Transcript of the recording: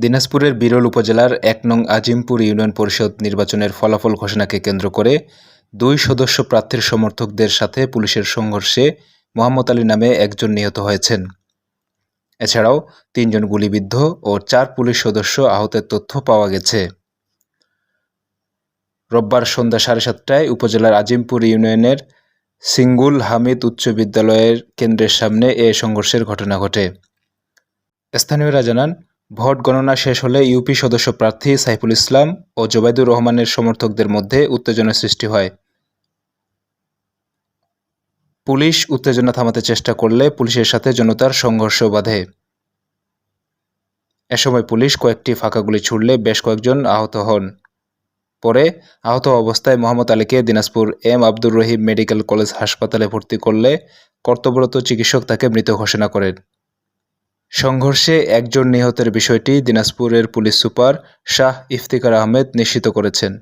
দিনাজপুরের বিরল উপজেলার এক নং আজিমপুর ইউনিয়ন পরিষদ নির্বাচনের ফলাফল ঘোষণাকে কেন্দ্র করে দুই সদস্য প্রার্থীর সমর্থকদের সাথে পুলিশের সংঘর্ষে মোহাম্মদ আলী নামে একজন নিহত হয়েছেন। এছাড়াও তিনজন গুলিবিদ্ধ ও চার পুলিশ সদস্য আহতের তথ্য পাওয়া গেছে। রোববার সন্ধ্যা সাড়ে সাতটায় উপজেলার আজিমপুর ইউনিয়নের সিঙ্গুল হামিদ উচ্চ বিদ্যালয়ের কেন্দ্রের সামনে এ সংঘর্ষের ঘটনা ঘটে। স্থানীয়রা জানান ভোট গণনা শেষ হলে ইউপি সদস্য প্রার্থী সাইফুল ইসলাম ও জোবাইদুর রহমানের সমর্থকদের মধ্যে উত্তেজনা সৃষ্টি হয়। পুলিশ উত্তেজনা থামাতে চেষ্টা করলে পুলিশের সাথে জনতার সংঘর্ষ বাধে। এ সময় পুলিশ কয়েকটি ফাঁকা গুলি ছুড়লে বেশ কয়েকজন আহত হন। পরে আহত অবস্থায় মোহাম্মদ আলীকে Dinajpur M Abdur Rahim medical college হাসপাতালে ভর্তি করলে কর্তব্যরত চিকিৎসক তাকে মৃত ঘোষণা করেন। সংঘর্ষে একজন নিহতের বিষয়টি দিনাজপুরের পুলিশ সুপার শাহ ইফতিকার আহমেদ নিশ্চিত করেছেন।